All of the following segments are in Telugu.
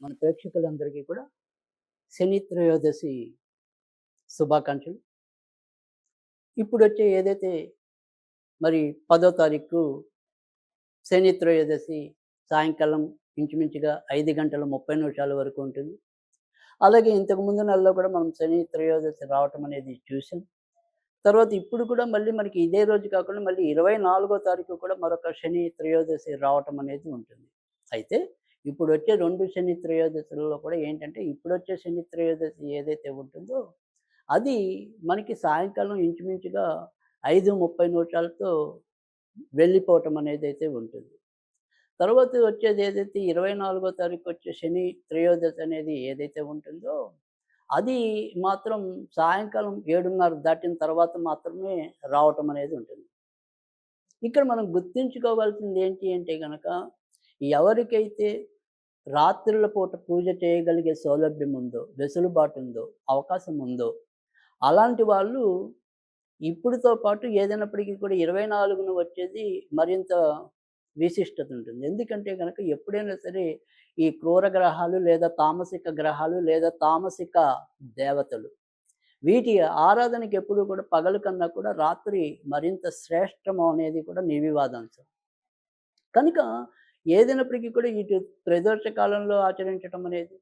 మన ప్రేక్షకులందరికీ కూడా శని త్రయోదశి శుభాకాంక్షలు. ఇప్పుడు వచ్చే ఏదైతే మరి పదో తారీఖు శని త్రయోదశి సాయంకాలం ఇంచుమించుగా ఐదు గంటల ముప్పై నిమిషాల వరకు ఉంటుంది. అలాగే ఇంతకు ముందు నెలలో కూడా మనం శని త్రయోదశి రావటం అనేది చూసాం. తర్వాత ఇప్పుడు కూడా మళ్ళీ మనకి ఇదే రోజు కాకుండా మళ్ళీ ఇరవై నాలుగో తారీఖు కూడా మరొక శని త్రయోదశి రావటం అనేది ఉంటుంది. అయితే ఇప్పుడు వచ్చే రెండు శని త్రయోదశులలో కూడా ఏంటంటే ఇప్పుడు వచ్చే శని త్రయోదశి ఏదైతే ఉంటుందో అది మనకి సాయంకాలం ఇంచుమించుగా ఐదు ముప్పై నిమిషాలతో వెళ్ళిపోవటం అనేది అయితే ఉంటుంది. తర్వాత వచ్చేది ఏదైతే ఇరవై నాలుగో తారీఖు వచ్చే శని త్రయోదశి అనేది ఏదైతే ఉంటుందో అది మాత్రం సాయంకాలం ఏడున్నర దాటిన తర్వాత మాత్రమే రావటం అనేది ఉంటుంది. ఇక్కడ మనం గుర్తుంచుకోవాల్సింది ఏంటి అంటే కనుక ఎవరికైతే రాత్రుల పూట పూజ చేయగలిగే సౌలభ్యం ఉందో వెసులుబాటు ఉందో అవకాశం ఉందో అలాంటి వాళ్ళు ఇప్పుడుతో పాటు ఏదైనప్పటికీ కూడా ఇరవై నాలుగున వచ్చేది మరింత విశిష్టత ఉంటుంది ఎందుకంటే కనుక ఎప్పుడైనా సరే ఈ క్రూర గ్రహాలు లేదా తామసిక గ్రహాలు లేదా తామసిక దేవతలు వీటి ఆరాధనకి ఎప్పుడు కూడా పగలు కన్నా కూడా రాత్రి మరింత శ్రేష్టము అనేది కూడా నిర్వివాదాంశం. కనుక ఏదైనప్పటికీ కూడా ఇటు ప్రదోష కాలంలో ఆచరించడం అనేది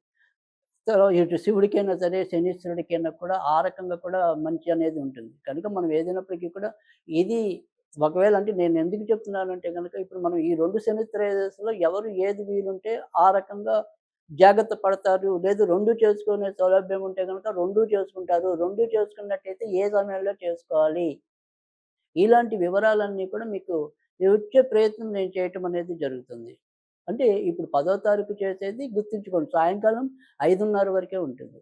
ఇటు శివుడికైనా సరే శనీశ్వరుడికైనా కూడా ఆ రకంగా కూడా మంచి అనేది ఉంటుంది. కనుక మనం ఏదైనప్పటికీ కూడా ఇది ఒకవేళ అంటే నేను ఎందుకు చెప్తున్నానంటే కనుక ఇప్పుడు మనం ఈ రెండు శని త్రయోదశిలో ఎవరు ఏది వీలుంటే ఆ రకంగా జాగ్రత్త పడతారు. లేదు రెండు చేసుకునే సౌలభ్యం ఉంటే కనుక రెండు చేసుకుంటారు. రెండు చేసుకున్నట్టయితే ఏ సమయంలో చేసుకోవాలి? ఇలాంటి వివరాలన్నీ కూడా మీకు వచ్చే ప్రయత్నం నేను చేయటం అనేది జరుగుతుంది. అంటే ఇప్పుడు పదో తారీఖు చేసేది గుర్తుంచుకోండి సాయంకాలం ఐదున్నర వరకే ఉంటుంది.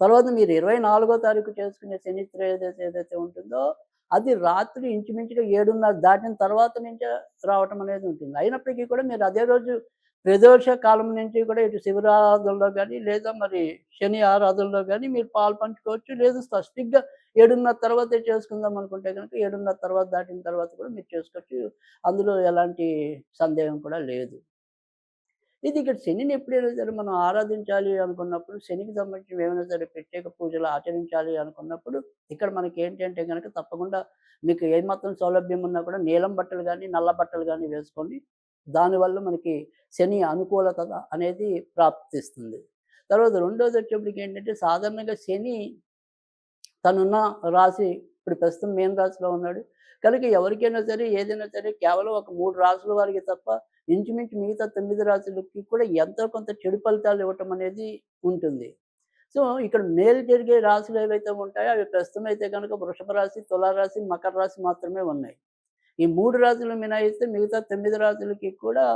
తర్వాత మీరు ఇరవై నాలుగో తారీఖు చేసుకునే శని త్రయోదశి ఏదైతే ఉంటుందో అది రాత్రి ఇంచుమించుగా ఏడున్నర దాటిన తర్వాత నుంచే రావటం అనేది ఉంటుంది. అయినప్పటికీ కూడా మీరు అదే రోజు ప్రదోష కాలం నుంచి కూడా ఇటు శివరాధనలో కానీ లేదా మరి శని ఆరాధనలో కానీ మీరు పాలు పంచుకోవచ్చు. లేదు స్పష్టిక్గా ఏడున్నర తర్వాతే చేసుకుందాం అనుకుంటే కనుక ఏడున్నర తర్వాత దాటిన తర్వాత కూడా మీరు చేసుకోవచ్చు. అందులో ఎలాంటి సందేహం కూడా లేదు. ఇది ఇక్కడ శనిని ఎప్పుడైనా సరే మనం ఆరాధించాలి అనుకున్నప్పుడు శనికి సంబంధించిన ఏమైనా సరే ప్రత్యేక పూజలు ఆచరించాలి అనుకున్నప్పుడు ఇక్కడ మనకి ఏంటంటే కనుక తప్పకుండా మీకు ఏమాత్రం సౌలభ్యం ఉన్నా కూడా నీలం బట్టలు కానీ నల్ల బట్టలు కానీ వేసుకోండి దానివల్ల మనకి శని అనుకూలత అనేది ప్రాప్తిస్తుంది. తర్వాత రెండోది వచ్చేప్పటికి ఏంటంటే సాధారణంగా శని తనున్న రాశి ఇప్పుడు ప్రస్తుతం మేన్ రాశిలో ఉన్నాడు. కనుక ఎవరికైనా సరే ఏదైనా సరే కేవలం ఒక మూడు రాసుల వారికి తప్ప ఇంచుమించు మిగతా తొమ్మిది రాశులకి కూడా ఎంతో కొంత చెడు ఫలితాలు ఇవ్వటం అనేది ఉంటుంది. సో ఇక్కడ మేలు జరిగే రాశులు ఏవైతే ఉంటాయో అవి ప్రస్తుతం అయితే కనుక వృషభ రాశి తులారాశి మకర రాశి మాత్రమే ఉన్నాయి. ఈ మూడు రాజులు మినహాయిస్తే మిగతా తొమ్మిది రాజులకి కూడా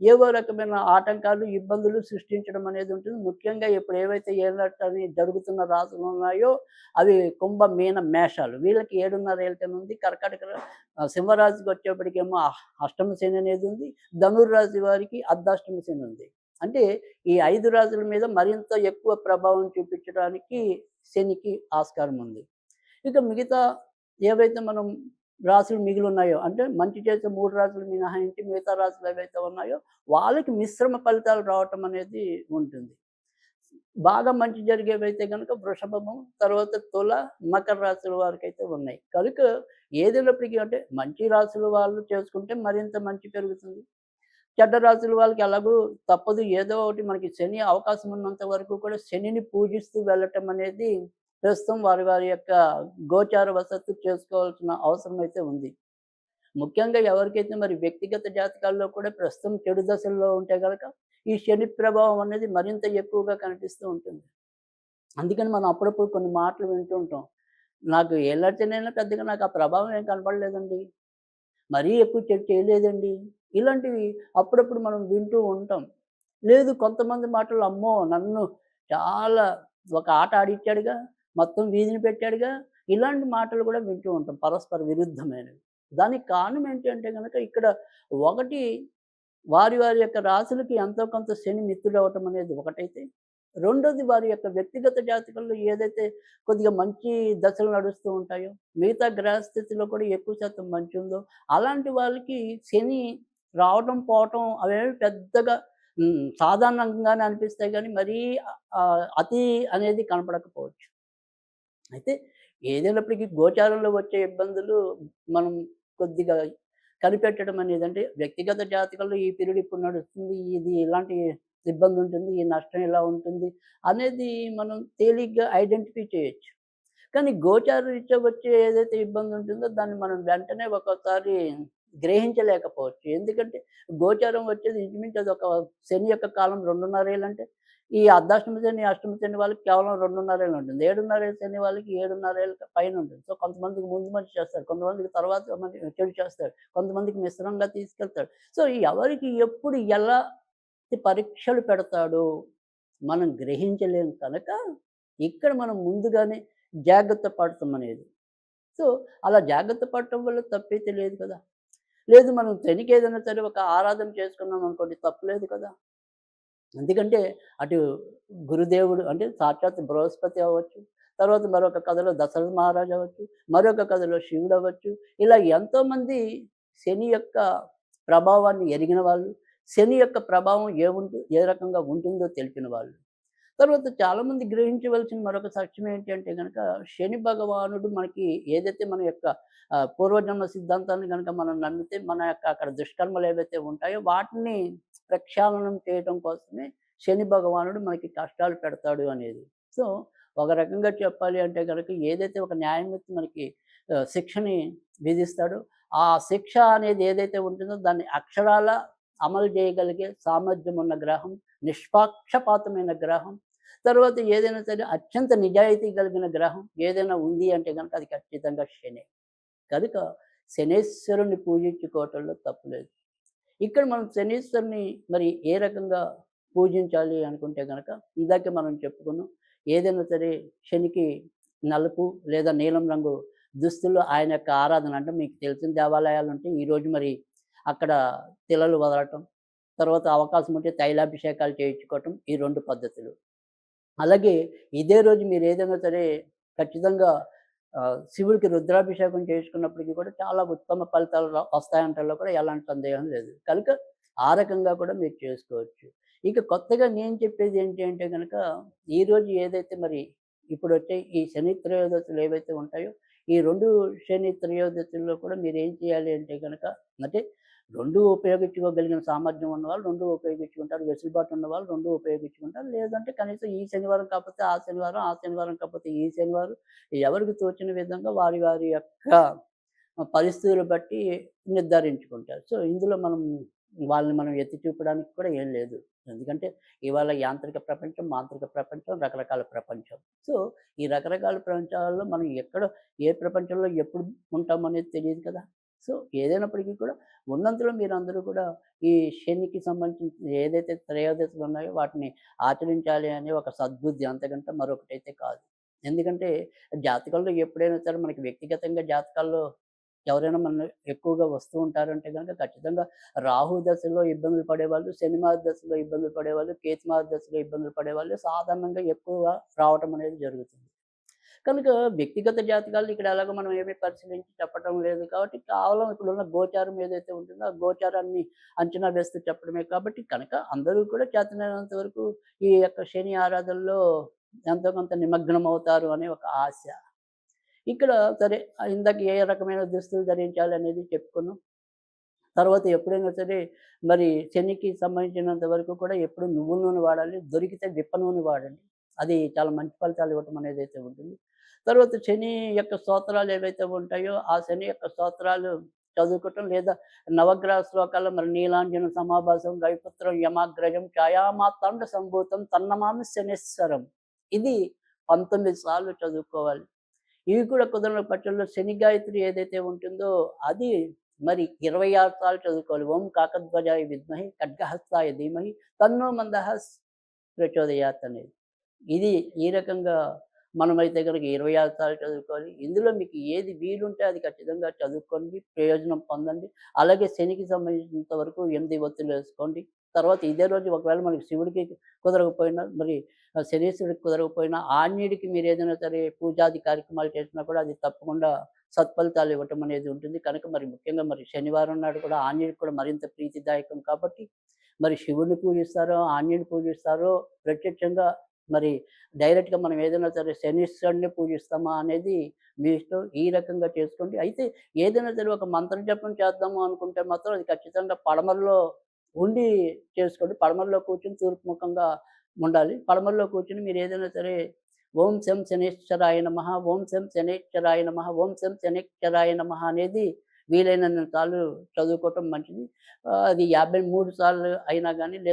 ఏవో రకమైన ఆటంకాలు ఇబ్బందులు సృష్టించడం అనేది ఉంటుంది. ముఖ్యంగా ఇప్పుడు ఏవైతే ఏళ్ళని జరుగుతున్న రాజులు ఉన్నాయో అవి కుంభ మీన మేషాలు. వీళ్ళకి ఏడున్నర ఏళ్ళని ఉంది. కర్కాటక ఆ, సింహరాశికి వచ్చేప్పటికేమో అష్టమ శని అనేది ఉంది. ధనుర్రాశి వారికి అర్ధాష్టమ శని ఉంది. అంటే ఈ ఐదు రాజుల మీద మరింత ఎక్కువ ప్రభావం చూపించడానికి శనికి ఆస్కారం ఉంది. ఇక మిగతా ఏవైతే మనం రాశులు మిగిలి ఉన్నాయో? అంటే మంచి చేసే మూడు రాశులు మినహాయించి మిగతా రాశులు ఏవైతే ఉన్నాయో వాళ్ళకి మిశ్రమ ఫలితాలు రావటం అనేది ఉంటుంది. బాగా మంచి జరిగేవైతే కనుక వృషభము తర్వాత తుల మకర రాశుల వారికి అయితే ఉన్నాయి. కనుక ఏదైనప్పటికీ అంటే మంచి రాశుల వాళ్ళు చేసుకుంటే మరింత మంచి పెరుగుతుంది. చెడ్డ రాశుల వాళ్ళకి ఎలాగూ తప్పదు. ఏదో ఒకటి మనకి శని అవకాశం ఉన్నంత వరకు కూడా శనిని పూజిస్తూ వెళ్ళటం అనేది ప్రస్తుతం వారి వారి యొక్క గోచార వసత్తు చేసుకోవాల్సిన అవసరం అయితే ఉంది. ముఖ్యంగా ఎవరికైతే మరి వ్యక్తిగత జాతకాల్లో కూడా ప్రస్తుతం చెడు దశల్లో ఉంటే కనుక ఈ శని ప్రభావం అనేది మరింత ఎక్కువగా కనిపిస్తూ ఉంటుంది. అందుకని మనం అప్పుడప్పుడు కొన్ని మాటలు వింటూ ఉంటాం. నాకు ఎలాంటినైనా పెద్దగా నాకు ఆ ప్రభావం ఏం కనపడలేదండి. మరీ ఎక్కువ చెడు చేయలేదండి. ఇలాంటివి అప్పుడప్పుడు మనం వింటూ ఉంటాం. లేదు కొంతమంది మాటలు అమ్మో నన్ను చాలా ఒక ఆట ఆడిచ్చాడుగా. మొత్తం వీధిని పెట్టాడుగా ఇలాంటి మాటలు కూడా వింటూ ఉంటాం పరస్పర విరుద్ధమైనవి దానికి కారణం ఏంటంటే కనుక ఇక్కడ ఒకటి వారి వారి యొక్క రాశులకి ఎంతో కొంత శని మిత్రుడు అవటం అనేది ఒకటైతే రెండోది వారి యొక్క వ్యక్తిగత జాతకంలో ఏదైతే కొద్దిగా మంచి దశలు నడుస్తూ ఉంటాయో మిగతా గ్రహస్థితిలో కూడా ఎక్కువ శాతం మంచి ఉందో అలాంటి వాళ్ళకి శని రావడం పోవటం అవేమి పెద్దగా సాధారణంగానే అనిపిస్తాయి కానీ మరీ అతి అనేది కనపడకపోవచ్చు. అయితే ఏదైనప్పటికీ గోచారంలో వచ్చే ఇబ్బందులు మనం కొద్దిగా కనిపెట్టడం అనేది అంటే వ్యక్తిగత జాతకంలో ఈ పీరియడ్ ఇప్పుడు నడుస్తుంది. ఇది ఇలాంటి ఇబ్బంది ఉంటుంది. ఈ నష్టం ఇలా ఉంటుంది. అనేది మనం తేలిగ్గా ఐడెంటిఫై చేయొచ్చు. కానీ గోచార రీత్యా వచ్చే ఏదైతే ఇబ్బంది ఉంటుందో దాన్ని మనం వెంటనే ఒకసారి గ్రహించలేకపోవచ్చు. ఎందుకంటే గోచారం వచ్చేది ఇంచుమించు ఒక శని యొక్క కాలం 2.5 ఏళ్ళంటే ఈ అర్ధాష్టమి శని, అష్టమి శని వాళ్ళకి కేవలం రెండున్నరేళ్ళు ఉంటుంది. ఏడున్నరేళ్ళ శని వాళ్ళకి ఏడున్నరేళ్ళ పైన ఉంటుంది. సో కొంతమందికి ముందు మంచి చేస్తాడు. కొంతమందికి తర్వాత చెడు చేస్తాడు. కొంతమందికి మిశ్రమంగా తీసుకెళ్తాడు. సో ఎవరికి ఎప్పుడు ఎలా పరీక్షలు పెడతాడో మనం గ్రహించలేం కనుక ఇక్కడ మనం ముందుగానే జాగ్రత్త పడటం అనేది. సో అలా జాగ్రత్త పడటం వల్ల తప్పైతే లేదు కదా! లేదు మనం శనికి ఏదైనా సరే ఒక ఆరాధన చేసుకున్నాం అనుకోండి తప్పు లేదు కదా! ఎందుకంటే అటు గురుదేవుడు అంటే సాక్షాత్ బృహస్పతి అవ్వచ్చు. తర్వాత మరొక కథలో దశరథ మహారాజు అవ్వచ్చు. మరొక కథలో శివుడు అవ్వచ్చు. ఇలా ఎంతోమంది శని యొక్క ప్రభావాన్ని ఎరిగిన వాళ్ళు, శని యొక్క ప్రభావం ఏముంటు ఏ రకంగా ఉంటుందో తెలిపిన వాళ్ళు. తర్వాత చాలామంది గ్రహించవలసిన మరొక సత్యం ఏంటి అంటే గనక శని భగవానుడు మనకి ఏదైతే మన యొక్క పూర్వజన్మ సిద్ధాంతాన్ని కనుక మనం నమ్మితే మన యొక్క అక్కడ దుష్కర్మలు ఏవైతే ఉంటాయో వాటిని ప్రక్షాళనం చేయడం కోసమే శని భగవానుడు మనకి కష్టాలు పెడతాడు అనేది. సో ఒక రకంగా చెప్పాలి అంటే కనుక ఏదైతే ఒక న్యాయమూర్తి మనకి శిక్షని విధిస్తాడో ఆ శిక్ష అనేది ఏదైతే ఉంటుందో దాన్ని అక్షరాల అమలు చేయగలిగే సామర్థ్యం ఉన్న గ్రహం, నిష్పాక్షపాతమైన గ్రహం, తర్వాత ఏదైనా సరే అత్యంత నిజాయితీ కలిగిన గ్రహం ఏదైనా ఉంది అంటే కనుక అది ఖచ్చితంగా శని కనుక శనేశ్వరుని పూజించుకోవటంలో తప్పులేదు ఇక్కడ మనం శనీశ్వరుని మరి ఏ రకంగా పూజించాలి అనుకుంటే కనుక ఇందాకే మనం చెప్పుకున్నాం. ఏదైనా సరే శనికి నలుపు లేదా నీలం రంగు దుస్తులు ఆయన యొక్క ఆరాధన అంటే మీకు తెలిసిన దేవాలయాలు ఉంటే ఈరోజు మరి అక్కడ తిలలు వదలటం, తర్వాత అవకాశం ఉంటే తైలాభిషేకాలు చేయించుకోవటం ఈ రెండు పద్ధతులు. అలాగే ఇదే రోజు మీరు ఏదైనా సరే ఖచ్చితంగా శివుడికి రుద్రాభిషేకం చేసుకున్నప్పటికీ కూడా చాలా ఉత్తమ ఫలితాలు వస్తాయంటలో కూడా ఎలాంటి సందేహం లేదు. కనుక ఆ రకంగా కూడా మీరు చేసుకోవచ్చు. ఇక కొత్తగా నేను చెప్పేది ఏంటి అంటే కనుక ఈరోజు ఏదైతే మరి ఇప్పుడు వచ్చే ఈ శని త్రయోదశులు ఏవైతే ఉంటాయో ఈ రెండు శని త్రయోదశుల్లో కూడా మీరు ఏం చేయాలి అంటే కనుక అంటే రెండు ఉపయోగించుకోగలిగిన సామర్థ్యం ఉన్నవాళ్ళు రెండు ఉపయోగించుకుంటారు. వెసులుబాటు ఉన్నవాళ్ళు రెండు ఉపయోగించుకుంటారు. లేదంటే కనీసం ఈ శనివారం కాకపోతే ఆ శనివారం, ఆ శనివారం కాకపోతే ఈ శనివారం ఎవరికి తోచిన విధంగా వారి వారి యొక్క పరిస్థితులు బట్టి నిర్ధారించుకుంటారు. సో ఇందులో మనం వాళ్ళని మనం ఎత్తి చూపడానికి కూడా ఏం లేదు. ఎందుకంటే ఇవాళ యాంత్రిక ప్రపంచం, మాంత్రిక ప్రపంచం, రకరకాల ప్రపంచం. సో ఈ రకరకాల ప్రపంచాలలో మనం ఎక్కడ ఏ ప్రపంచంలో ఎప్పుడు ఉంటామనేది తెలియదు కదా! సో ఏదైనప్పటికీ కూడా ఉన్నంతలో మీరు అందరూ కూడా ఈ శనికి సంబంధించిన ఏదైతే త్రయోదశలు ఉన్నాయో వాటిని ఆచరించాలి అనే ఒక సద్బుద్ధి అంతకంటే మరొకటి అయితే కాదు. ఎందుకంటే జాతకాల్లో ఎప్పుడైనా సరే మనకి వ్యక్తిగతంగా జాతకాల్లో ఎవరైనా మన ఎక్కువగా వస్తూ ఉంటారంటే కనుక ఖచ్చితంగా రాహు దశలో ఇబ్బందులు పడేవాళ్ళు, శని దశలో ఇబ్బందులు పడేవాళ్ళు, కేతు దశలో ఇబ్బందులు పడేవాళ్ళు సాధారణంగా ఎక్కువగా రావటం అనేది జరుగుతుంది. కనుక వ్యక్తిగత జాతకాలు ఇక్కడ ఎలాగో మనం ఏమీ పరిశీలించి చెప్పడం లేదు కాబట్టి కేవలం ఇప్పుడున్న గోచారం ఏదైతే ఉంటుందో ఆ గోచారాన్ని అంచనా వేస్తూ చెప్పడమే కాబట్టి కనుక అందరూ కూడా చేతనైనంత వరకు ఈ యొక్క శని ఆరాధనలో ఎంతో కొంత నిమగ్నం అవుతారు అనే ఒక ఆశ. ఇక్కడ సరే ఇందాక ఏ రకమైన దుస్తులు ధరించాలి అనేది చెప్పుకున్నాం. తర్వాత ఎప్పుడైనా సరే మరి శనికి సంబంధించినంత వరకు కూడా ఎప్పుడు నువ్వు నూనె వాడాలి. దొరికితే విప్ప నూనె వాడండి. అది చాలా మంచి ఫలితాలు ఇవ్వటం అయితే ఉంటుంది. తర్వాత శని యొక్క స్తోత్రాలు ఏవైతే ఉంటాయో ఆ శని యొక్క స్తోత్రాలు చదువుకోవటం లేదా నవగ్రహ శ్లోకాలు మరి నీలాంజన సమాభాసం, గవిపుత్రం, యమాగ్రహం ఛాయామాతండ సంభూతం తన్నమామి శనిశ్వరం ఇది 19 సార్లు చదువుకోవాలి. ఇవి కూడా కుదరని పక్షంలో శని గాయత్రి ఏదైతే ఉంటుందో అది మరి 26 సార్లు చదువుకోవాలి. ఓం కాకధ్వజాయ విద్మహి ఖడ్గహస్తాయ ధీమహి తన్నో మందహస్ ప్రచోదయాత్ అనేది. ఇది ఈ రకంగా మనమైతే గనక 26 సార్లు చదువుకోవాలి. ఇందులో మీకు ఏది వీలుంటే అది ఖచ్చితంగా చదువుకోండి. ప్రయోజనం పొందండి. అలాగే శనికి సంబంధించినంత వరకు 8 ఒత్తులు వేసుకోండి. తర్వాత ఇదే రోజు ఒకవేళ మనకి శివుడికి కుదరకపోయినా మరి శనీశ్వరుడికి కుదరకపోయినా ఆన్యుడికి మీరు ఏదైనా సరే పూజాది కార్యక్రమాలు చేసినా కూడా అది తప్పకుండా సత్ఫలితాలు ఇవ్వటం అనేది ఉంటుంది కనుక మరి ముఖ్యంగా మరి శనివారం నాడు కూడా ఆంజనేయుడికి కూడా మరింత ప్రీతిదాయకం కాబట్టి మరి శివుడిని పూజిస్తారో ఆంజనేయుని పూజిస్తారో ప్రత్యక్షంగా మరి డైరెక్ట్గా మనం ఏదైనా సరే శనిశ్వరుని పూజిస్తామా అనేది మీ ఇష్టం ఈ రకంగా చేసుకోండి. అయితే ఏదైనా సరే ఒక మంత్ర జపం చేద్దాము అనుకుంటే మాత్రం అది ఖచ్చితంగా పడమరలో ఉండి చేసుకోండి. పడమరలో కూర్చుని తూర్పు ముఖంగా ఉండాలి. పడమరలో కూర్చుని మీరు ఏదైనా సరే ఓం శం శనేశ్వరాయ నమ ఓం శం శనేశ్వరాయ నమ ఓం శం శనేశ్వరాయ నమ అనేది వీలైనన్ని సార్లు చదువుకోవటం మంచిది. అది యాభై మూడు సార్లు అయినా కానీ లేదా